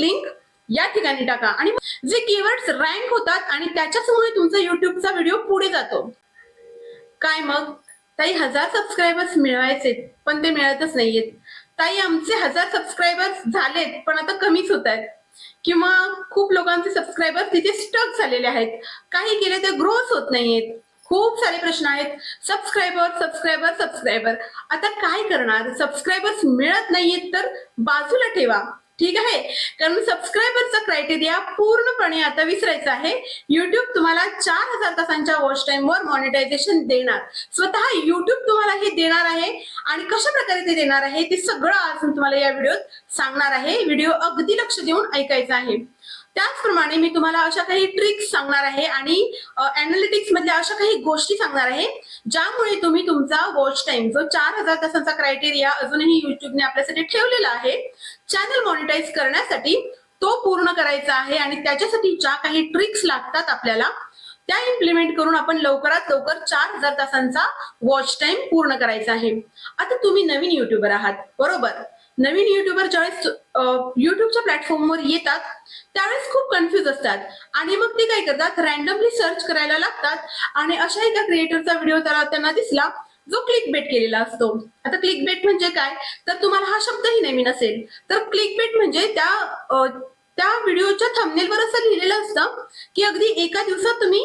Link या ठिकाणी टाका. आणि जे कीवर्ड्स रँक होतात आणि त्याच्याचमुळे तुमचा युट्यूबचा व्हिडिओ पुढे जातो. काय मग? ताई हजार सबस्क्रायबर्स मिळवायचे पण ते मिळतच नाहीयेत. ताई आमचे हजार सबस्क्रायबर्स झालेत पण आता कमीच होत आहेत. किंवा खूप लोकांचे सबस्क्रायबर तिथे स्टक झालेले आहेत. काही केले ते ग्रोथ होत नाहीयेत. खूप सारे प्रश्न आहेत. सबस्क्रायबर सबस्क्रायबर सबस्क्रायबर आता काय करणार? सबस्क्रायबर्स मिळत नाहीयेत तर बाजूला ठेवा. ठीक आहे? कारण सबस्क्रायबरचा क्रायटेरिया पूर्णपणे आता विसरायचा आहे. युट्यूब तुम्हाला चार हजार तासांच्या वॉच टाइम वर मॉनिटायझेशन देणार. स्वतः युट्यूब तुम्हाला हे देणार आहे. आणि कशा प्रकारे ते देणार आहे ते सगळं आज तुम्हाला या व्हिडिओत सांगणार आहे. व्हिडिओ अगदी लक्ष देऊन ऐकायचा आहे. त्याचप्रमाणे मी तुम्हाला अशा काही ट्रिक्स सांगणार आहे आणि अनालिटिक्स मधल्या अशा काही गोष्टी सांगणार आहे ज्यामुळे तुम्ही तुमचा वॉच टाइम जो चार हजार तासांचा क्रायटेरिया अजूनही युट्यूबने आपल्यासाठी ठेवलेला आहे चॅनल मॉनिटाईज करण्यासाठी तो पूर्ण करायचा आहे आणि त्याच्यासाठी ज्या काही ट्रिक्स लागतात आपल्याला त्या इम्प्लिमेंट करून आपण लवकरात लवकर चार हजार तासांचा वॉच टाइम पूर्ण करायचा आहे. आता तुम्ही नवीन युट्यूबर आहात बरोबर? नवीन युट्यूबर ज्यावेळेस युट्यूबच्या प्लॅटफॉर्मवर येतात. त्यावेळेस खूप कन्फ्युज असतात. आणि मग ते काय करतात? रॅन्डमली सर्च करायला लागतात. आणि अशा एका क्रिएटरचा व्हिडिओ त्याला त्यांना दिसला जो क्लिक बेट केलेला असतो. आता क्लिक बेट म्हणजे काय? तर तुम्हाला हा शब्दही नवीन असेल. तर क्लिक बेट म्हणजे त्या त्या व्हिडिओच्या थंबनेलवर असं लिहिलेलं असतं की अगदी एका दिवसात तुम्ही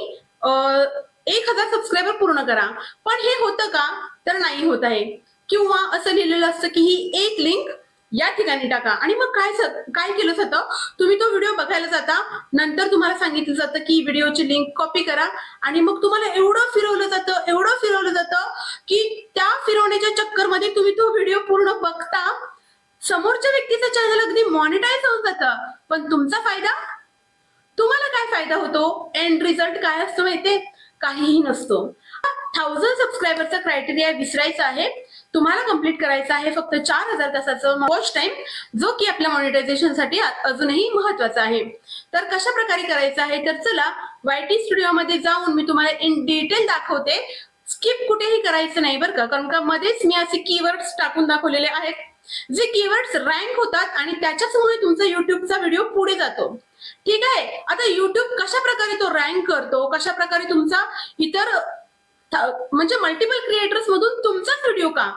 एक हजार सबस्क्रायबर पूर्ण करा. पण हे होतं का? तर नाही होत आहे. किंवा असं लिहिलेलं असतं की ही एक लिंक या ठिकाणी टाका. आणि मग काय काय केलं जातं? तुम्ही तो व्हिडिओ बघायला जाता. नंतर तुम्हाला सांगितलं जातं की व्हिडिओची लिंक कॉपी करा. आणि मग तुम्हाला एवढं फिरवलं जातं एवढं फिरवलं जातं की त्या फिरवण्याच्या चक्करमध्ये तुम्ही तो व्हिडिओ पूर्ण बघता. समोरच्या व्यक्तीचं चॅनल अगदी मॉनिटाईज होऊन जातं. पण तुमचा फायदा? तुम्हाला काय फायदा होतो? एंड रिझल्ट काय असतो माहितीये? काहीही नसतो. थाउजंड सबस्क्रायबरचा क्रायटेरिया विसरायचा आहे. तुम्हाला कंप्लीट करायचं आहे फक्त चार हजार तासाचं वॉच टाइम जो की आपल्या मॉनिटायझेशनसाठी अजूनही महत्त्वाचा आहे. तर कशा प्रकारे करायचं आहे? तर चला वायटी स्टुडिओमध्ये जाऊन मी तुम्हाला इन डिटेल दाखवते. स्किप कुठेही करायचं नाही बरं का कारण का मध्येच मी असे कीवर्ड्स टाकून दाखवलेले आहेत. जे कीवर्ड्स रँक होतात आणि त्याच्याचमुळे तुमचा युट्यूबचा व्हिडिओ पुढे जातो. ठीक आहे? आता युट्यूब कशा प्रकारे तो रँक करतो कशा प्रकारे तुमचा इतर म्हणजे मल्टिपल क्रिएटर्स मधून तुमचाच व्हिडिओ का?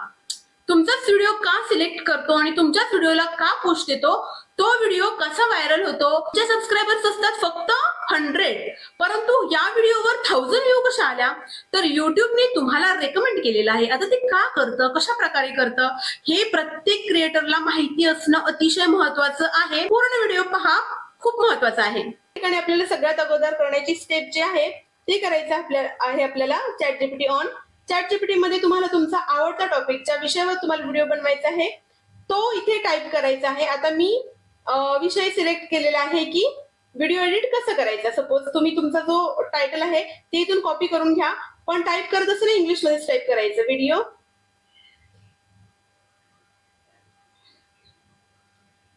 तुमचाच व्हिडिओ का सिलेक्ट करतो आणि तुमच्याच व्हिडिओला का पोस्ट देतो? तो व्हिडिओ कसा व्हायरल होतो? जे सबस्क्रायबर्स असतात फक्त हंड्रेड परंतु या व्हिडिओवर थाउजंड व्ह्यू कशा आल्या? तर युट्यूबने तुम्हाला रेकमेंड केलेलं आहे. आता ते का करतं? कशा प्रकारे करतं? हे प्रत्येक क्रिएटरला माहिती असणं अतिशय महत्वाचं आहे. पूर्ण व्हिडिओ पहा खूप महत्त्वाचा आहे. ठिकाणी आपल्याला सगळ्यात अगोदर करण्याची स्टेप जी आहे ते करायचं आपल्या आहे आपल्याला chat GPT on chat GPT मध्ये तुम्हाला तुमचा आवडता टॉपिक ज्या विषयावर तुम्हाला व्हिडिओ बनवायचा आहे. तो इथे टाईप करायचा आहे. आता मी विषय सिलेक्ट केलेला आहे की व्हिडिओ एडिट कसं करायचं? सपोज तुम्ही तुमचा जो टायटल आहे ते इथून कॉपी करून घ्या. पण टाईप करत असताना इंग्लिश मध्येच टाईप करायचं. व्हिडिओ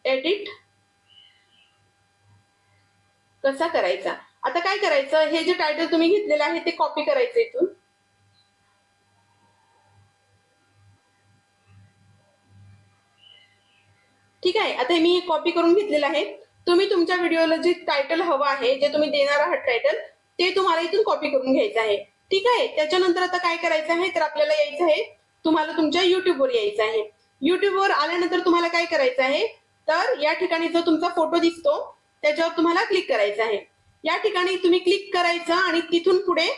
एडिट कसा करायचा? आता काय करायचं? हे जे टायटल तुम्ही घेतलेलं आहे ते कॉपी करायचं इथून. ठीक आहे? आता हे मी कॉपी करून घेतलेलं आहे. तुम्ही तुमच्या व्हिडिओला जे टायटल हवं आहे जे तुम्ही देणार आहात टायटल ते तुम्हाला इथून कॉपी करून घ्यायचं आहे. ठीक आहे? त्याच्यानंतर आता काय करायचं आहे? तर आपल्याला यायचं आहे तुम्हाला तुमच्या युट्यूबवर यायचं आहे. युट्यूबवर आल्यानंतर तुम्हाला काय करायचं आहे? तर या ठिकाणी जो तुमचा फोटो दिसतो त्याच्यावर तुम्हाला क्लिक करायचं आहे. या ठिकाणी तुम्ही क्लिक करायचं आणि तिथून पुढे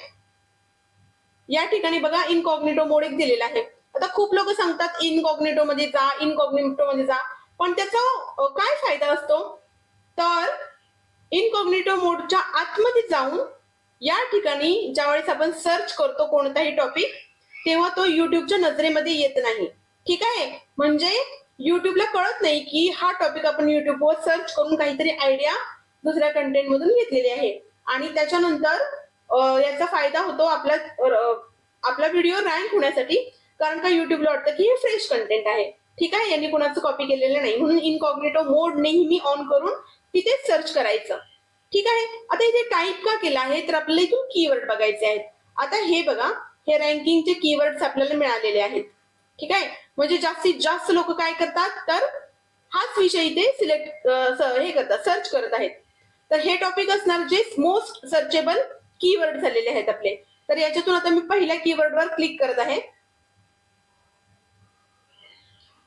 या ठिकाणी बघा इनकॉग्निटो मोड एक दिलेला आहे. आता खूप लोक सांगतात इनकॉग्निटो मध्ये जा इनकॉग्निटो मध्ये जा. पण त्याचा काय फायदा असतो? तर इनकॉग्निटो मोडच्या आतमध्ये जाऊन या ठिकाणी ज्यावेळेस आपण सर्च करतो कोणताही टॉपिक तेव्हा तो युट्यूबच्या नजरेमध्ये येत नाही. ठीक आहे? म्हणजे युट्यूबला कळत नाही की हा टॉपिक आपण युट्यूबवर सर्च करून काहीतरी आयडिया दुसऱ्या कंटेंट मधून घेतलेली आहे. आणि त्याच्यानंतर याचा फायदा होतो आपला आपला व्हिडिओ रँक होण्यासाठी. कारण का युट्यूबला वाटतं की हे फ्रेश कंटेंट आहे. ठीक आहे यांनी कोणाचं कॉपी केलेलं नाही. म्हणून इनकॉग्नेटो मोड नेहमी ऑन करून तिथेच सर्च करायचं. ठीक आहे? आता इथे टाईप का केला आहे तर आपल्याला इथून कीवर्ड बघायचे आहेत. आता हे बघा हे रँकिंगचे कीवर्ड आपल्याला मिळालेले आहेत. ठीक आहे? म्हणजे जास्तीत जास्त लोक काय करतात तर हाच विषय इथे सिलेक्ट हे करतात सर्च करत आहेत. तर हे टॉपिक असणार जे मोस्ट सर्चेबल कीवर्ड झालेले आहेत आपले. तर याच्यातून आता मी पहिल्या कीवर्डवर क्लिक करत आहे.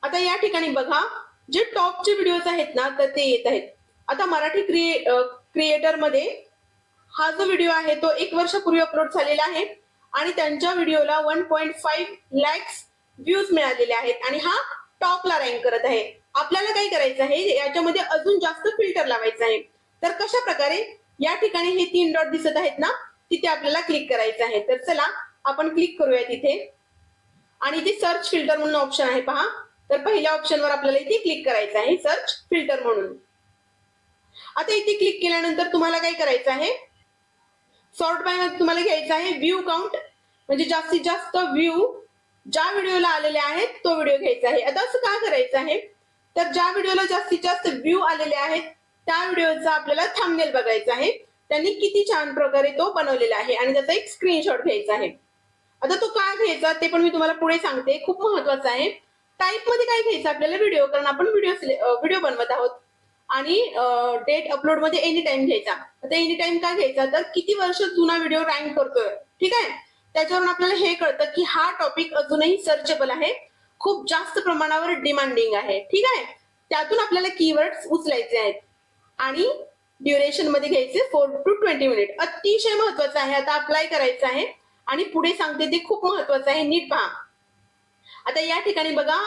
आता या ठिकाणी बघा जे टॉपचे व्हिडिओज आहेत ना तर ते येत आहेत. आता मराठी क्रिए क्रिएटरमध्ये हा जो व्हिडिओ आहे तो एक वर्षापूर्वी अपलोड झालेला आहे आणि त्यांच्या व्हिडिओला one point five lakhs views मिळालेले आहेत आणि हा टॉपला रँक करत आहे. आपल्याला काय करायचं आहे? याच्यामध्ये अजून जास्त फिल्टर लावायचं आहे. तर कशा प्रकारे या ठिकाणी हे तीन डॉट दिसत आहेत ना तिथे आपल्याला क्लिक करायचं आहे. तर चला आपण क्लिक करूया तिथे आणि इथे सर्च फिल्टर म्हणून ऑप्शन आहे पहा. तर पहिल्या ऑप्शनवर आपल्याला इथे क्लिक करायचं आहे सर्च फिल्टर म्हणून. आता इथे क्लिक केल्यानंतर तुम्हाला काय करायचं आहे? सॉर्ट बायमध्ये तुम्हाला घ्यायचं आहे व्ह्यू काउंट म्हणजे जास्तीत जास्त व्ह्यू ज्या व्हिडिओला आलेले आहेत तो व्हिडिओ घ्यायचा आहे. आता असं का करायचं आहे? तर ज्या व्हिडिओला जास्तीत जास्त व्ह्यू आलेले आहेत त्या व्हिडिओचा आपल्याला थांबनेल बघायचा आहे. त्यांनी किती छान प्रकारे तो बनवलेला आहे आणि त्याचा एक स्क्रीनशॉट घ्यायचा आहे. आता तो का घ्यायचा ते पण मी तुम्हाला पुढे सांगते. खूप महत्वाचं आहे. टाईपमध्ये काय घ्यायचं आपल्याला व्हिडिओ कारण आपण व्हिडिओ व्हिडिओ बनवत आहोत. आणि डेट अपलोडमध्ये एनी टाइम घ्यायचा. आता एनी टाइम काय घ्यायचा? तर किती वर्ष जुना व्हिडिओ रँक करतोय. ठीक आहे? त्याच्यावरून आपल्याला हे कळतं की हा टॉपिक अजूनही सर्चेबल आहे. खूप जास्त प्रमाणावर डिमांडिंग आहे. ठीक आहे? त्यातून आपल्याला कीवर्ड उचलायचे आहेत. आणि ड्युरेशनमध्ये घ्यायचे फोर टू ट्वेंटी मिनिट अतिशय महत्वाचं आहे. आता अप्लाय करायचं आहे. आणि पुढे सांगते ते खूप महत्वाचं आहे. नीट पहा. आता या ठिकाणी बघा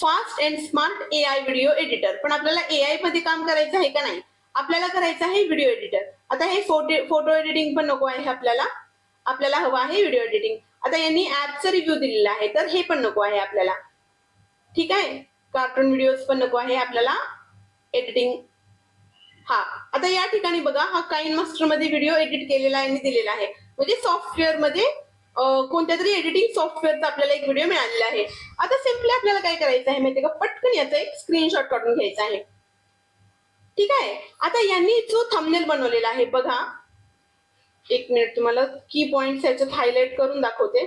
fast and smart A I video editor पण आपल्याला ए आयमध्ये काम करायचं आहे का नाही? आपल्याला करायचं आहे व्हिडिओ एडिटर आता हे फोटो फोटो एडिटिंग पण नको आहे आपल्याला. आपल्याला हवं आहे व्हिडिओ एडिटिंग आता यांनी ऍपचा रिव्ह्यू दिलेला आहे तर हे पण नको आहे आपल्याला. ठीक आहे? कार्टून व्हिडिओज पण नको आहे आपल्याला. एडिटिंग हा आता या ठिकाणी बघा हा काइन मास्टरमध्ये व्हिडिओ एडिट केलेला आहे आणि दिलेला आहे. म्हणजे सॉफ्टवेअरमध्ये कोणत्या तरी एडिटिंग सॉफ्टवेअरचा आपल्याला एक व्हिडिओ मिळालेला आहे. आता सिम्पली आपल्याला काय करायचं आहे माहितीये का? पटकन याचा एक स्क्रीनशॉट काढून घ्यायचा आहे. ठीक आहे? आता यांनी जो थंबनेल बनवलेला आहे बघा. एक मिनिट तुम्हाला की पॉइंट याच्यात हायलाइट करून दाखवते.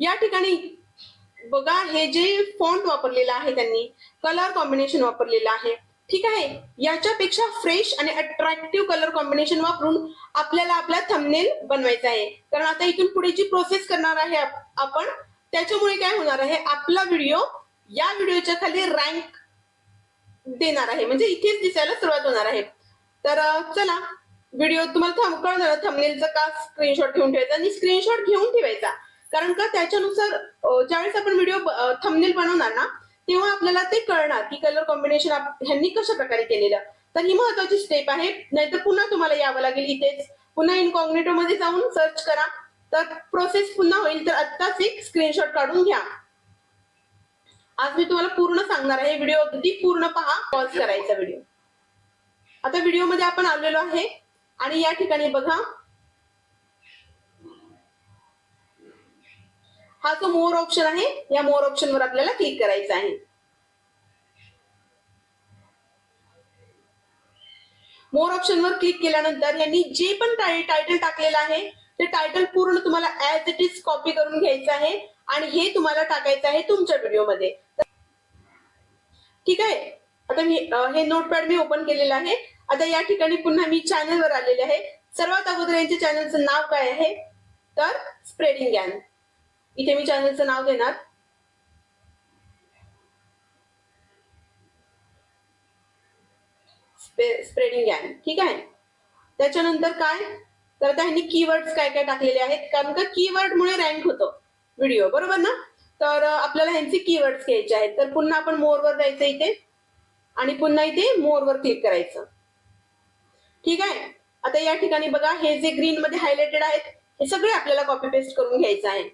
या ठिकाणी बघा हे जे फॉन्ट वापरलेलं आहे त्यांनी कलर कॉम्बिनेशन वापरलेलं आहे. ठीक आहे? याच्यापेक्षा फ्रेश आणि अट्रॅक्टिव्ह कलर कॉम्बिनेशन वापरून आपल्याला आपला थंबनेल बनवायचा आहे. कारण आता इथून पुढे जी प्रोसेस करणार आहे आपण त्याच्यामुळे काय होणार आहे? आपला व्हिडिओ या व्हिडिओच्या खाली रँक देणार आहे. म्हणजे इथेच दिसायला सुरुवात होणार आहे. तर चला व्हिडिओ तुम्हाला थांब कळणार थंबनेलचा का स्क्रीनशॉट घेऊन ठेवायचा आणि स्क्रीनशॉट घेऊन ठेवायचा. कारण का त्याच्यानुसार ज्यावेळेस आपण व्हिडिओ थंबनेल बनवणार ना तेव्हा आपल्याला ते कळणार की कलर कॉम्बिनेशन ह्यांनी कशा प्रकारे केलेलं. तर ही महत्वाची स्टेप आहे. नाहीतर पुन्हा तुम्हाला यावं लागेल इथेच. पुन्हा इनकॉग्नेटो मध्ये जाऊन सर्च करा. तर प्रोसेस पुन्हा होईल. तर आत्ताच एक स्क्रीनशॉट काढून घ्या. आज मी तुम्हाला पूर्ण सांगणार आहे. व्हिडिओ अगदी पूर्ण पहा. पॉज करायचा व्हिडिओ. आता व्हिडिओमध्ये आपण आलेलो आहे. आणि या ठिकाणी बघा. हा जो मोर ऑप्शन आहे या मोर ऑप्शन वर आपल्याला क्लिक करायचं आहे. मोर ऑप्शन वर क्लिक केल्यानंतर यांनी जे पण टायटल टाकलेलं आहे ते टायटल पूर्ण तुम्हाला ऍज इट इज कॉपी करून घ्यायचं आहे आणि हे तुम्हाला टाकायचं आहे तुमच्या व्हिडिओमध्ये ठीक आहे? आता मी हे नोटपॅड मी ओपन केलेलं आहे. आता या ठिकाणी पुन्हा मी चॅनलवर आलेले आहे. सर्वात अगोदर यांच्या चॅनलचं नाव काय आहे? तर स्प्रेडिंग गॅन इथे मी चॅनलचं नाव देणार. स्प्रेडिंग गॅन. ठीक आहे? त्याच्यानंतर काय? तर त्यांनी ह्यांनी कीवर्ड्स काय काय टाकलेले आहेत? कारण का कीवर्ड मुळे रँक होतो व्हिडिओ बरोबर ना? तर आपल्याला ह्यांचे कीवर्ड्स घ्यायचे आहेत. तर पुन्हा आपण मोरवर जायचं इथे. आणि पुन्हा इथे मोरवर क्लिक करायचं. ठीक आहे? आता या ठिकाणी बघा हे जे ग्रीन मध्ये हायलाइटेड आहेत हे सगळे आपल्याला कॉपी पेस्ट करून घ्यायचं आहे.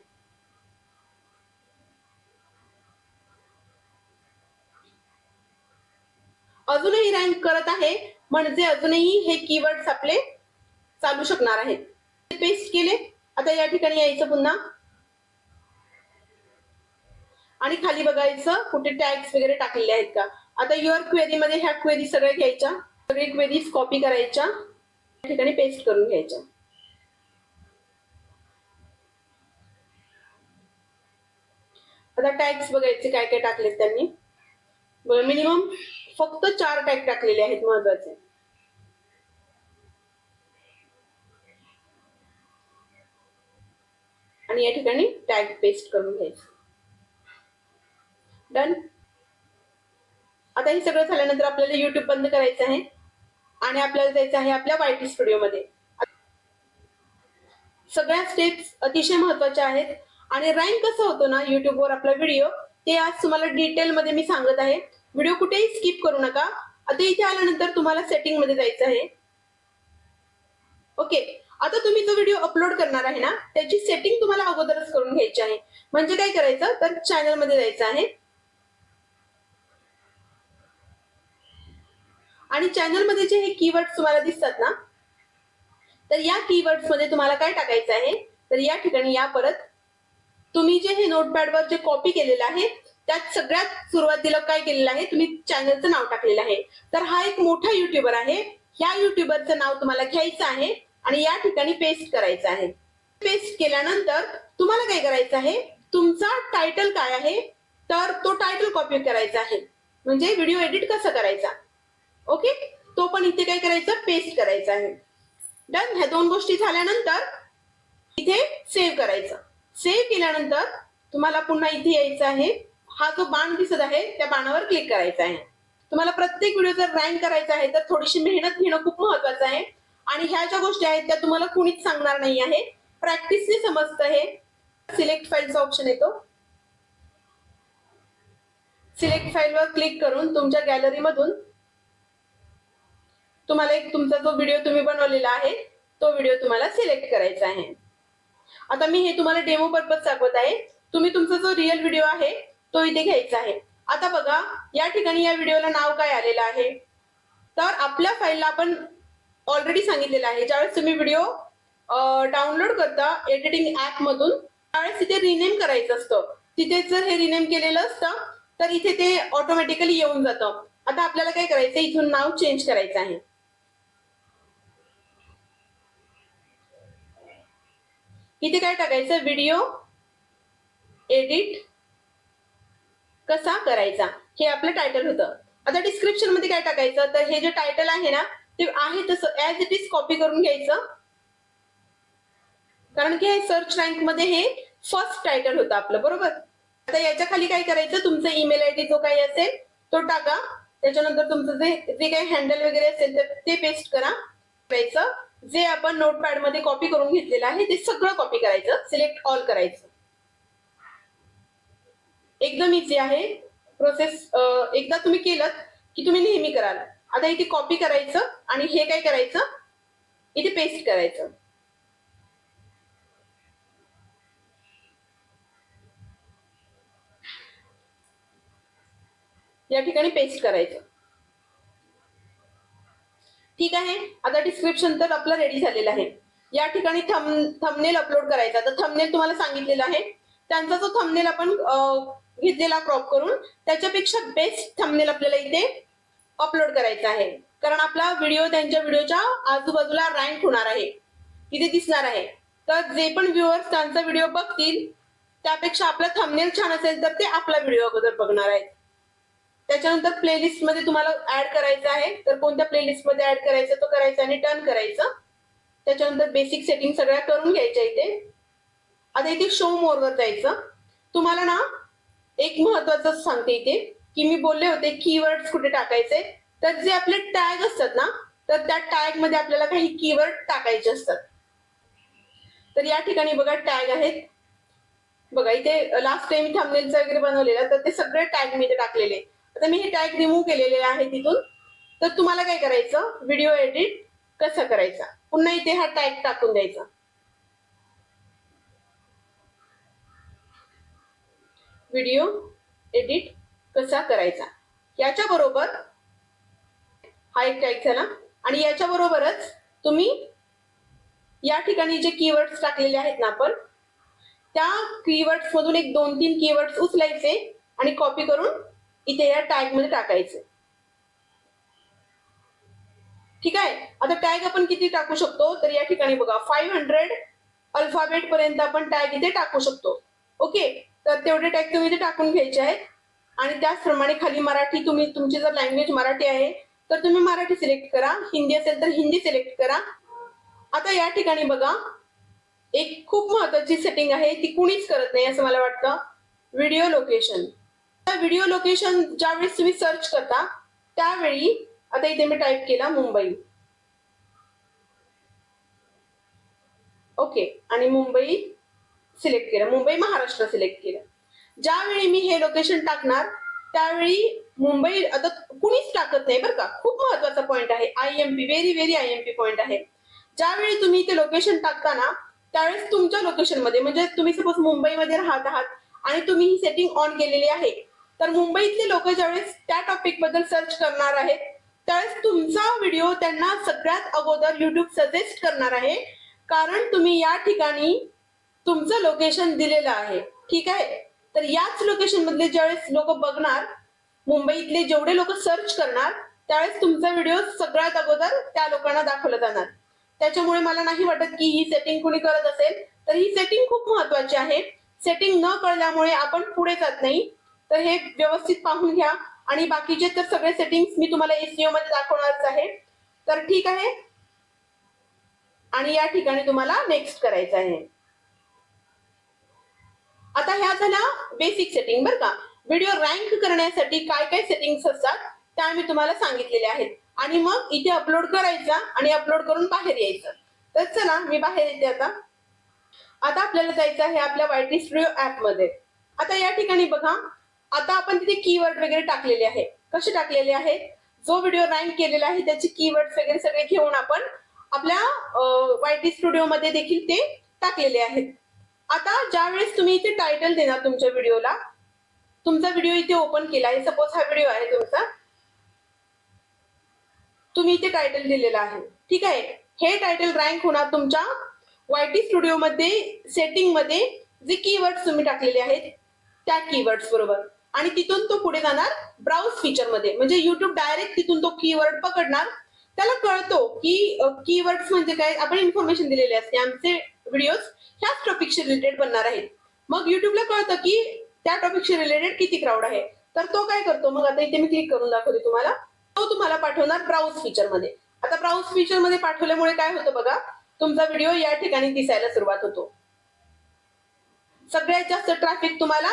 अजूनही रँक करत आहे. म्हणजे अजूनही हे कीवर्ड आपले चालू शकणार आहेत. पेस्ट केले. आता या ठिकाणी यायचं पुन्हा. आणि खाली बघायचं कुठे टॅग्स वगैरे टाकलेले आहेत का? आता युअर क्वेरी मध्ये ह्या क्वेरी सगळ्या घ्यायच्या. सगळी क्वेरीज कॉपी करायच्या. या ठिकाणी पेस्ट करून घ्यायच्या. आता टॅग्स बघायचे काय काय टाकलेत त्यांनी. मिनिमम फक्त चार टॅग टाकलेले आहेत महत्त्वाचे. आणि या ठिकाणी टॅग पेस्ट करून घ्यायचं. डन आता हे सगळं झाल्यानंतर आपल्याला युट्यूब बंद करायचं आहे. आणि आपल्याला जायचं आहे आपल्या वायटी स्टुडिओमध्ये सगळ्या स्टेप्स अतिशय महत्त्वाच्या आहेत. आणि रँक कसं होतो ना युट्यूबवर आपला व्हिडिओ ते आज तुम्हाला डिटेलमध्ये मी सांगत आहे. व्हिडिओ कुठेही स्किप करू नका. आता इथे आल्यानंतर तुम्हाला सेटिंगमध्ये जायचं आहे. ओके आता तुम्ही जो व्हिडिओ अपलोड करणार आहे ना त्याची सेटिंग तुम्हाला अगोदरच करून घ्यायची आहे. म्हणजे काय करायचं? तर चॅनलमध्ये जायचं आहे. आणि चॅनलमध्ये जे हे कीवर्ड तुम्हाला दिसतात ना तर या कीवर्डमध्ये तुम्हाला काय टाकायचं आहे? तर या ठिकाणी या परत तुम्ही जे हे नोटपॅडवर जे कॉपी केलेलं आहे त्यात सगळ्यात सुरुवातीला काय केलेलं आहे तुम्ही चॅनलचं नाव टाकलेलं आहे. तर हा एक मोठा युट्यूबर आहे. ह्या युट्यूबरचं नाव तुम्हाला घ्यायचं आहे आणि या ठिकाणी पेस्ट करायचं आहे. पेस्ट केल्यानंतर तुम्हाला काय करायचं आहे तुमचा टायटल काय आहे तर तो टायटल कॉपी करायचा आहे. म्हणजे व्हिडिओ एडिट कसा करायचा? ओके तो पण इथे काय करायचं पेस्ट करायचा आहे. डन ह्या दोन गोष्टी झाल्यानंतर इथे सेव्ह करायचं. सेव्ह केल्यानंतर तुम्हाला पुन्हा इथे यायचं आहे. हा जो बाण दिसत आहे त्या बाणावर क्लिक करायचा आहे. तुम्हाला प्रत्येक व्हिडिओ जर रँक करायचा आहे तर थोडीशी मेहनत घेणं खूप महत्वाचं आहे. आणि ह्या ज्या गोष्टी आहेत त्या तुम्हाला कुणीच सांगणार नाही आहे. प्रॅक्टिसने समजतं हे. सिलेक्ट फाईलचा ऑप्शन येतो. सिलेक्ट फाईलवर क्लिक करून तुमच्या गॅलरीमधून तुम्हाला एक तुमचा जो व्हिडिओ तुम्ही बनवलेला आहे तो व्हिडिओ तुम्हाला सिलेक्ट करायचा आहे. आता मी हे तुम्हाला डेमो पर्पज दाखवत आहे. तुम्ही तुमचा जो रिअल व्हिडिओ आहे तो इथे घ्यायचा आहे. आता बघा या ठिकाणी या व्हिडिओला नाव काय आलेलं आहे? तर आपल्या फाईलला आपण ऑलरेडी सांगितलेलं आहे. ज्यावेळेस तुम्ही व्हिडिओ डाउनलोड करता एडिटिंग ऍप मधून त्यावेळेस तिथे रिनेम करायचं असतं. तिथे जर हे रिनेम केलेलं असतं तर इथे ते ऑटोमॅटिकली येऊन जातं. आता आपल्याला काय करायचं इथून नाव चेंज करायचं आहे. इथे काय टाकायचं? व्हिडिओ एडिट कसा करायचा? हे आपलं टायटल होतं. आता डिस्क्रिप्शनमध्ये काय टाकायचं? तर हे जे टायटल आहे ना ते आहे तसं ऍज इट इज कॉपी करून घ्यायचं. कारण की हे सर्च रँकमध्ये हे फर्स्ट टायटल होतं आपलं बरोबर? आता याच्या खाली काय करायचं? तुमचं ईमेल आय डी जो काही असेल तो टाका. त्याच्यानंतर तुमचं जे जे काही हँडल वगैरे असेल तर ते पेस्ट करा. करायचं जे आपण नोटपॅडमध्ये कॉपी करून घेतलेलं आहे ते सगळं कॉपी करायचं. सिलेक्ट ऑल करायचं. एकदम इझी आहे. प्रोसेस एकदा तुम्ही केलं की तुम्ही नेहमी कराल. आता इथे कॉपी करायचं आणि हे काय करायचं? इथे पेस्ट करायचं. या ठिकाणी पेस्ट करायचं. ठीक आहे? आता डिस्क्रिप्शन तर आपलं रेडी झालेलं आहे. या ठिकाणी थम थंबनेल अपलोड करायचा. तर थंबनेल तुम्हाला सांगितलेलं आहे. त्यांचा जो थंबनेल आपण घेतलेला क्रॉप करून त्याच्यापेक्षा बेस्ट थंबनेल आपल्याला इथे अपलोड करायचा आहे. कारण आपला व्हिडिओ त्यांच्या व्हिडिओच्या आजूबाजूला रँक होणार आहे. इथे दिसणार आहे. तर जे पण व्ह्युअर्स त्यांचा व्हिडिओ बघतील त्यापेक्षा आपला थंबनेल छान असेल तर ते आपला व्हिडिओ अगोदर बघणार आहेत. त्याच्यानंतर प्लेलिस्टमध्ये तुम्हाला ऍड करायचं आहे. तर कोणत्या प्लेलिस्टमध्ये ऍड करायचं तो करायचा आणि टर्न करायचं. त्याच्यानंतर बेसिक सेटिंग सगळ्या करून घ्यायच्या इथे. आता इथे शो मोर वर जायचं. तुम्हाला ना एक महत्वाचं सांगते इथे की मी बोलले होते कीवर्ड कुठे टाकायचे तर जे आपले टॅग असतात ना तर त्या टॅगमध्ये आपल्याला काही कीवर्ड टाकायचे असतात. तर या ठिकाणी बघा टॅग आहेत. बघा इथे लास्ट टाइम थंबनेलचं वगैरे बनवलेलं तर ते सगळे टॅग मी इथे टाकलेले. आता मी हे टॅग रिमूव्ह केलेले आहे तिथून. तर तुम्हाला काय करायचं? व्हिडिओ एडिट कसा करायचा? पुन्हा इथे हा टॅग टाकून द्यायचा. व्हिडिओ एडिट कसा करायचा? याच्या बरोबर हा एक टाईप झाला. आणि याच्या बरोबरच तुम्ही या ठिकाणी जे कीवर्ड्स टाकलेले आहेत ना आपण त्या कीवर्ड्स मधून एक दोन तीन कीवर्ड्स उचलायचे आणि कॉपी करून इथे या टॅगमध्ये टाकायचे. ठीक आहे? आता टॅग आपण किती टाकू शकतो? तर या ठिकाणी बघा फाईव्ह हंड्रेड अल्फाबेट पर्यंत आपण टॅग इथे टाकू शकतो. ओके तर तेवढे टॅग तुम्ही ते टाकून घ्यायचे आहेत. आणि त्याचप्रमाणे खाली मराठी तुम्ही तुमची जर लँग्वेज मराठी आहे तर तुम्ही मराठी सिलेक्ट करा. हिंदी असेल तर हिंदी सिलेक्ट करा. आता या ठिकाणी बघा. एक खूप महत्वाची सेटिंग आहे ती कुणीच करत नाही असं मला वाटतं. व्हिडिओ लोकेशन व्हिडिओ लोकेशन ज्यावेळेस तुम्ही सर्च करता त्यावेळी आता इथे मी टाईप केला मुंबई. ओके आणि मुंबई सिलेक्ट केलं. मुंबई महाराष्ट्र सिलेक्ट केलं. ज्यावेळी मी हे लोकेशन टाकणार त्यावेळी मुंबई आता कुणीच टाकत नाही बरं का. खूप महत्त्वाचा पॉईंट आहे. I M P very very I M P point आहे. ज्यावेळी तुम्ही ते लोकेशन टाकताना त्यावेळेस तुमच्या लोकेशनमध्ये म्हणजे तुम्ही सपोज मुंबईमध्ये राहत आहात आणि तुम्ही ही सेटिंग ऑन केलेली आहे तर मुंबईतले लोक ज्यावेळेस त्या टॉपिकबद्दल सर्च करणार आहेत त्यावेळेस तुमचा व्हिडिओ त्यांना सगळ्यात अगोदर युट्यूब सजेस्ट करणार आहे. कारण तुम्ही या ठिकाणी तुमचं लोकेशन दिलेलं आहे. ठीक आहे? तर याच लोकेशन मधले ज्यावेळेस लोक बघणार मुंबईतले जेवढे लोक सर्च करणार त्यावेळेस तुमचा व्हिडिओ सगळ्यात अगोदर त्या लोकांना दाखवला जाणार. त्याच्यामुळे मला नाही वाटत की ही सेटिंग कुणी करत असेल. तर ही सेटिंग खूप महत्वाची आहे. सेटिंग न कळल्यामुळे आपण पुढे जात नाही. तर हे व्यवस्थित पाहून घ्या. आणि बाकीचे तर सगळे सेटिंग्स मी तुम्हाला एसीओ मध्ये दाखवणारच आहे. तर ठीक आहे? आणि या ठिकाणी तुम्हाला नेक्स्ट करायचं आहे. आता ह्या झाल्या बेसिक सेटिंग बरं का. व्हिडिओ रँक करण्यासाठी काय काय सेटिंग्स असतात त्या मी तुम्हाला सांगितलेल्या आहेत. आणि मग इथे अपलोड करायचा आणि अपलोड करून बाहेर यायचं. तर चला मी बाहेर येते आता. आता आपल्याला जायचं आहे आपल्या वायटी स्टुडिओ ऍपमध्ये. आता या ठिकाणी बघा. आता आपण तिथे कीवर्ड वगैरे टाकलेले आहे कसे टाकलेले आहेत? जो व्हिडिओ रँक केलेला आहे त्याचे कीवर्ड वगैरे सगळे घेऊन आपण आपल्या वायटी स्टुडिओ मध्ये देखील ते टाकलेले आहेत. आता ज्यावेळेस तुम्ही इथे टायटल देणार तुमच्या व्हिडिओला तुमचा व्हिडिओ इथे ओपन केला आहे. सपोज हा व्हिडिओ आहे तुमचा. तुम्ही इथे टायटल दिलेला आहे. ठीक आहे? हे टायटल रँक होणार तुमच्या वायटी स्टुडिओ मध्ये सेटिंगमध्ये जे कीवर्ड्स तुम्ही टाकलेले आहेत त्या कीवर्ड्स बरोबर. आणि तिथून तो पुढे जाणार ब्राउज फीचरमध्ये. म्हणजे युट्यूब डायरेक्ट तिथून तो कीवर्ड पकडणार. त्याला कळतो की कीवर्ड्स म्हणजे काय? आपण इन्फॉर्मेशन दिलेली असते. आमचे व्हिडिओज ह्याच टॉपिकशी रिलेटेड बनणार आहेत. मग युट्यूबला कळतं की त्या टॉपिकशी रिलेटेड किती क्राऊड आहे. तर तो काय करतो? मग आता इथे मी क्लिक करून दाखवते तुम्हाला. तो तुम्हाला पाठवणार ब्राउज फीचरमध्ये. आता ब्राउज फीचरमध्ये पाठवल्यामुळे काय होतं बघा? तुमचा व्हिडिओ या ठिकाणी दिसायला सुरुवात होतो. सगळ्यात जास्त ट्रॅफिक तुम्हाला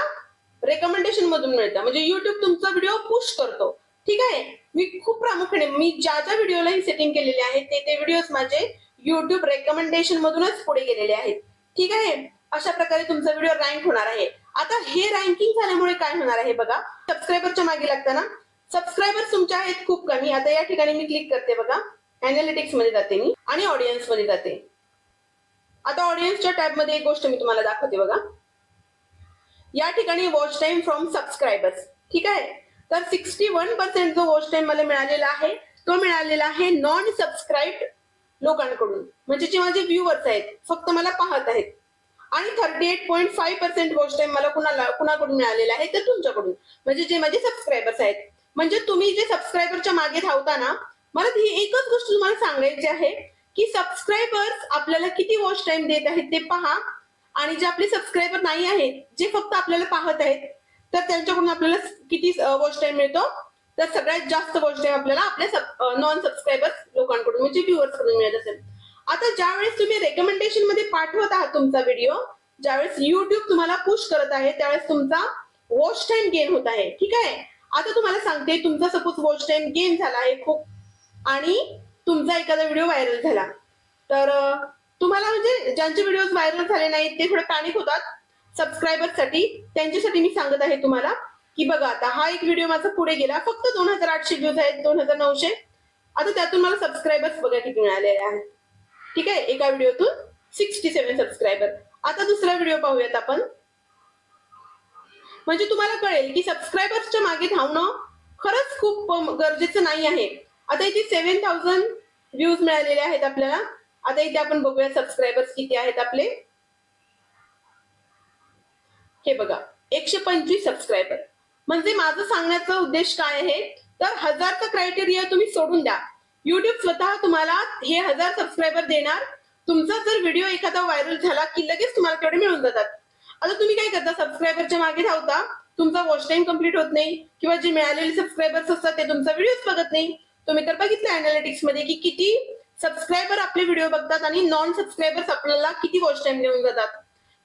रेकमेंडेशन मधून मिळतं. म्हणजे युट्यूब तुमचा व्हिडिओ पुश करतो. ठीक आहे? मी खूप प्रामुख्याने मी ज्या ज्या व्हिडिओला ही सेटिंग केलेली आहे ते ते व्हिडिओज माझे युट्यूब रेकमेंडेशन मधूनच पुढे गेलेले आहेत. ठीक आहे? अशा प्रकारे तुमचा व्हिडिओ रँक होणार आहे. आता हे रँकिंग झाल्यामुळे काय होणार आहे बघा? सबस्क्रायबरच्या मागे लागताना सबस्क्रायबर तुमच्या आहेत खूप कमी. आता या ठिकाणी मी क्लिक करते बघा. अनालिटिक्समध्ये जाते मी आणि ऑडियन्समध्ये जाते. आता ऑडियन्सच्या टॅबमध्ये एक गोष्ट मी तुम्हाला दाखवते बघा. या ठिकाणी वॉच टाइम फ्रॉम सबस्क्रायबर्स ठीक आहे? तर सिक्स्टी वन पर्सेंट जो वॉच टाइम मला मिळालेला आहे तो मिळालेला आहे नॉन सबस्क्राईब लोकांकडून. म्हणजे जे माझे व्ह्युअर्स आहेत फक्त मला पाहत आहेत. आणि thirty eight point five percent watch time मला कुणाला कुणाकडून मिळालेला आहे तर तुमच्याकडून. म्हणजे जे माझे सबस्क्रायबर्स आहेत. म्हणजे तुम्ही जे सबस्क्रायबरच्या मागे धावताना मला ही एकच गोष्ट तुम्हाला सांगायची आहे की सबस्क्रायबर्स आपल्याला किती वॉच टाइम देत आहेत ते पहा. आणि जे आपले सबस्क्रायबर नाही आहेत जे फक्त आपल्याला पाहत आहेत तर त्यांच्याकडून आपल्याला किती वॉच टाइम मिळतो? तर सगळ्यात जास्त गोष्ट टाइम आपल्याला आपल्या नॉन सबस्क्रायबर्स लोकांकडून म्हणजे व्ह्युअर्सकडून मिळत असेल. आता ज्यावेळेस तुम्ही रेकमेंडेशनमध्ये पाठवत आहात तुमचा व्हिडिओ ज्यावेळेस युट्यूब तुम्हाला पुश करत आहे त्यावेळेस तुमचा वॉच टाइम गेन होत आहे. ठीक आहे? आता तुम्हाला सांगते तुमचा सपोज वॉच टाइम गेन झाला आहे खूप आणि तुमचा एखादा व्हिडिओ व्हायरल झाला. तर तुम्हाला म्हणजे ज्यांचे व्हिडिओ व्हायरल झाले नाहीत ते थोडे पॅनिक होतात. सबस्क्रायबरसाठी त्यांच्यासाठी मी सांगत आहे तुम्हाला. की बघा आता हा एक व्हिडिओ माझा पुढे गेला. फक्त दोन हजार आठशे व्ह्यूज आहेत दोन हजार नऊशे. आता त्यातून मला सबस्क्रायबर्स बघा किती मिळालेले आहेत. ठीक आहे? एका व्हिडिओतून सिक्स्टी सेव्हन सबस्क्रायबर आता दुसरा व्हिडिओ पाहूयात आपण. म्हणजे तुम्हाला कळेल की सबस्क्रायबर्सच्या मागे धावणं खरंच खूप गरजेचं नाही आहे. आता इथे सेव्हन थाउजंड व्ह्यूज मिळालेले आहेत आपल्याला. आता इथे आपण बघूया सबस्क्रायबर्स किती आहेत आपले. हे बघा एकशे पंचवीस सबस्क्रायबर म्हणजे माझं सांगण्याचा उद्देश काय आहे? तर हजारचा क्रायटेरिया तुम्ही सोडून द्या. युट्यूब स्वतः तुम्हाला हे हजार सबस्क्रायबर देणार. तुमचा जर व्हिडिओ एखादा व्हायरल झाला की लगेच तुम्हाला तेवढे मिळून जातात. आता तुम्ही काय करता? सबस्क्रायबरच्या मागे धावता. तुमचा वॉच टाइम कंप्लीट होत नाही. किंवा जे मिळालेले सबस्क्रायबर्स असतात ते तुमचा व्हिडिओच बघत नाही. तुम्ही तर बघितलं अनालिटिक्समध्ये की किती सबस्क्रायबर आपले व्हिडिओ बघतात आणि नॉन सबस्क्रायबर्स आपल्याला किती वॉच टाइम देऊन जातात.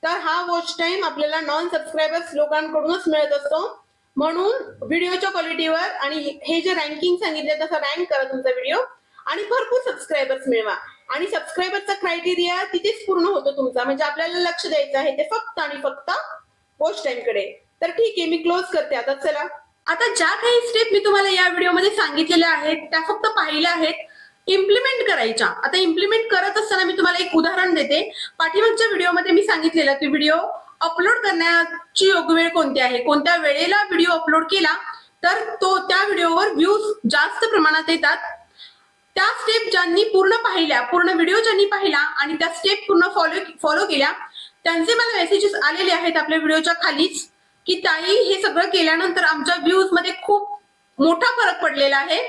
तर हा वॉच टाइम आपल्याला नॉन सबस्क्रायबर्स लोकांकडूनच मिळत असतो. म्हणून व्हिडिओच्या क्वालिटीवर आणि हे जे रँकिंग सांगितले तसं रँक करा तुमचा व्हिडिओ. आणि भरपूर सबस्क्रायबर्स मिळवा. आणि सबस्क्रायबरचा क्रायटेरिया तिथेच पूर्ण होतो तुमचा? म्हणजे आपल्याला लक्ष द्यायचं आहे ते फक्त आणि फक्त पोस्ट टाइमकडे. तर ठीक आहे मी क्लोज करते. आता चला. आता ज्या काही स्टेप मी तुम्हाला या व्हिडिओमध्ये सांगितलेल्या आहेत त्या फक्त पाहिल्या आहेत. इम्प्लिमेंट करायच्या. आता इम्प्लिमेंट करत असताना मी तुम्हाला एक उदाहरण देते. पाठीमागच्या व्हिडिओमध्ये मी सांगितलेलं की व्हिडिओ अपलोड करण्याची योग्य वेळ कोणती आहे? कोणत्या वेळेला व्हिडिओ अपलोड केला? तर तो त्या व्हिडिओवर व्ह्यूज जास्त प्रमाणात येतात. त्या स्टेप ज्यांनी पूर्ण पाहिल्या पूर्ण व्हिडिओ ज्यांनी पाहिला आणि त्या स्टेप पूर्ण फॉलो फॉलो केल्या त्यांचे मला मेसेजेस आलेले आहेत आपल्या व्हिडिओच्या खालीच की ताई हे सगळं केल्यानंतर आमच्या व्ह्यूजमध्ये खूप मोठा फरक पडलेला आहे.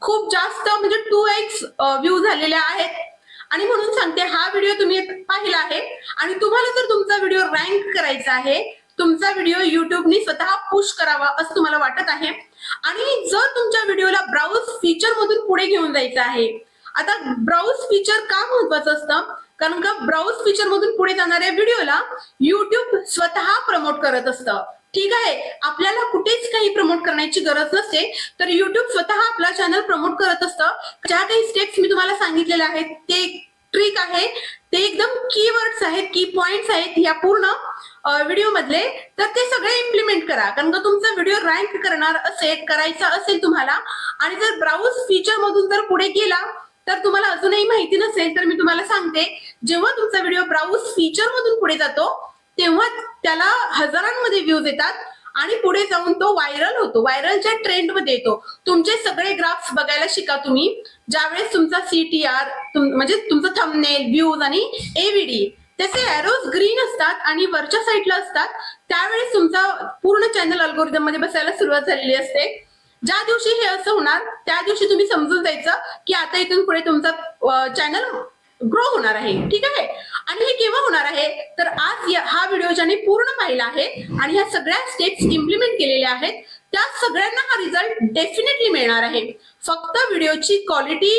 खूप जास्त म्हणजे टू एक्स व्ह्यू झालेल्या आहेत. आणि म्हणून सांगते हा व्हिडिओ तुम्ही पाहिला आहे. आणि तुम्हाला जर तुमचा व्हिडिओ रँक करायचा आहे तुमचा व्हिडिओ युट्यूबनी स्वतः पुश करावा असं तुम्हाला वाटत आहे. आणि जर तुमच्या व्हिडिओला ब्राउज फीचर मधून पुढे घेऊन जायचं आहे आता ब्राउज फीचर का महत्वाचं असतं? कारण का ब्राउज फीचर मधून पुढे जाणाऱ्या व्हिडिओला युट्यूब स्वतः प्रमोट करत असतं. ठीक आहे. आपल्याला कुठेच काही प्रमोट करण्याची गरज नसते. तर युट्यूब स्वतः आपला चॅनल प्रमोट करत असतं. ज्या काही स्टेप्स मी तुम्हाला सांगितलेल्या आहेत ते ट्रिक आहे. ते एकदम की वर्ड्स आहेत की पॉइंट्स आहेत या पूर्ण व्हिडिओ मधले. तर ते सगळे इम्प्लिमेंट करा. कारण का तुमचा व्हिडिओ रँक करणार असेल करायचा असेल तुम्हाला. आणि जर ब्राउज फीचर मधून जर पुढे गेला तर तुम्हाला अजूनही माहिती नसेल तर मी तुम्हाला सांगते. जेव्हा तुमचा व्हिडिओ ब्राउज फीचर मधून पुढे जातो तेव्हा त्याला हजारांमध्ये व्ह्यूज येतात आणि पुढे जाऊन तो व्हायरल होतो. व्हायरलच्या ट्रेंडमध्ये येतो. तुमचे सगळे ग्राफ्स बघायला शिका तुम्ही. ज्यावेळेस तुमचा सीटीआर म्हणजे तुमचं थंबनेल व्ह्यूज आणि एव्हीडी त्याचे एरोज ग्रीन असतात आणि वरच्या साईडला असतात. त्यावेळेस तुमचा पूर्ण चॅनल अल्गोरिदममध्ये बसायला सुरुवात झालेली असते. ज्या दिवशी हे असं होणार त्या दिवशी तुम्ही समजून जायचं की आता इथून पुढे तुमचा चॅनल ग्रो होणार आहे. ठीक आहे? आणि हे केव्हा होणार आहे? तर आज हा व्हिडिओ ज्याने पूर्ण पाहिला आहे आणि ह्या सगळ्या स्टेप्स इम्प्लिमेंट केलेल्या आहेत त्या सगळ्यांना हा रिझल्ट डेफिनेटली मिळणार आहे. फक्त व्हिडिओची क्वालिटी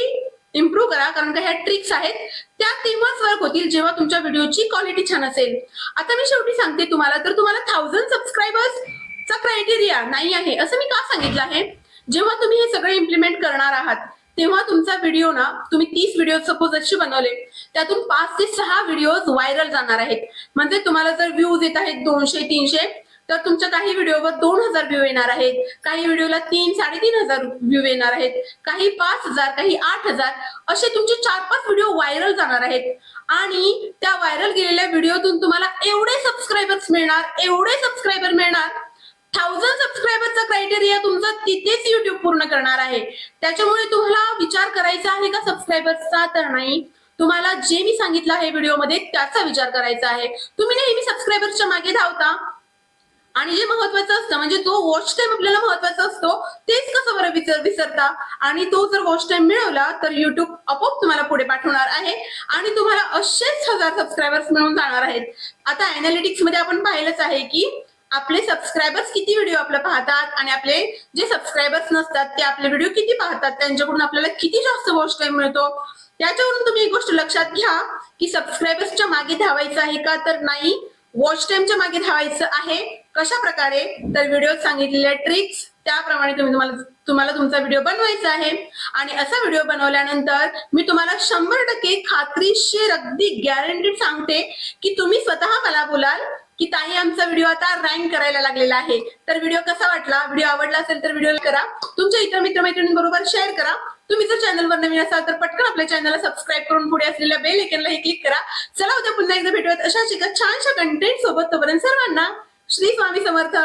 इम्प्रूव्ह करा कारण का ह्या ट्रिक्स आहेत. त्या तेव्हाच वर्क होतील जेव्हा तुमच्या व्हिडिओची क्वालिटी छान असेल. आता मी शेवटी सांगते तुम्हाला तर तुम्हाला थाउजंड सबस्क्रायबर्स चा क्रायटेरिया नाही आहे असं मी का सांगितलं आहे? जेव्हा तुम्ही हे सगळं इम्प्लिमेंट करणार आहात तेव्हा तुमचा व्हिडिओ ना तुम्ही तीस व्हिडिओ सपोज अशी बनवले त्यातून पाच ते सहा व्हिडिओज व्हायरल जाणार आहेत. म्हणजे तुम्हाला जर व्ह्यूज येत आहेत दोनशे तीनशे तर तुमच्या काही व्हिडिओवर दोन हजार व्ह्यू येणार आहेत. काही व्हिडिओला तीन साडेतीन हजार व्ह्यू येणार आहेत. काही पाच हजार काही आठ हजार असे तुमचे चार पाच व्हिडिओ व्हायरल जाणार आहेत. आणि त्या व्हायरल गेलेल्या व्हिडिओतून तुम्हाला एवढे सबस्क्रायबर्स मिळणार एवढे सबस्क्रायबर मिळणार. थाउजंड सबस्क्रायबरचा क्रायटेरिया तुमचा तिथेच युट्यूब पूर्ण करणार आहे. त्याच्यामुळे तुम्हाला विचार करायचा आहे का सबस्क्रायबर्सचा तर नाही. तुम्हाला जे मी सांगितलं आहे व्हिडिओमध्ये त्याचा विचार करायचा आहे. तुम्ही नेहमी सबस्क्रायबरच्या मागे धावता. आणि जे महत्वाचं असतं म्हणजे तो वॉच टाइम आपल्याला महत्त्वाचा असतो तेच कसं बरं विसर विसरता? आणि तो जर वॉच टाइम मिळवला तर युट्यूब आपोआप तुम्हाला पुढे पाठवणार आहे. आणि तुम्हाला असेच हजार सबस्क्रायबर्स मिळून जाणार आहेत. आता अनालिटिक्समध्ये आपण पाहिलंच आहे की आपले सबस्क्रायबर्स किती व्हिडिओ आपले पाहतात आणि आपले जे सबस्क्रायबर्स नसतात ते आपले व्हिडिओ किती पाहतात त्यांच्याकडून आपल्याला किती जास्त वॉच टाइम मिळतो? त्याच्यावरून तुम्ही एक गोष्ट लक्षात घ्या की सबस्क्रायबर्सच्या मागे धावायचं आहे का? तर नाही. वॉच टाइमच्या मागे धावायचं आहे. कशा प्रकारे? तर व्हिडिओ सांगितलेल्या ट्रिक्स त्याप्रमाणे तुम्ही तुम्हाला तुम्हाला तुमचा व्हिडिओ बनवायचा आहे. आणि असा व्हिडिओ बनवल्यानंतर मी तुम्हाला शंभर टक्के खात्रीशीर अगदी गॅरंटीड सांगते की तुम्ही स्वतः मला बोलाल की ताई आमचा व्हिडिओ आता रँक करायला लागलेला आहे. तर व्हिडिओ कसा वाटला? व्हिडिओ आवडला असेल तर व्हिडिओ करा. तुमच्या इतर मित्रमैत्रिणींबरोबर शेअर करा. तुम्ही जर चॅनलवर नवीन असाल तर पटकन आपल्या चॅनलला सबस्क्राईब करून पुढे असलेल्या बेल आयकॉनलाही क्लिक करा. चला उद्या पुन्हा एकदा भेटूयात. अशाच एका छानशा कंटेंट सोबत तोपर्यंत सर्वांना श्री स्वामी समर्थ.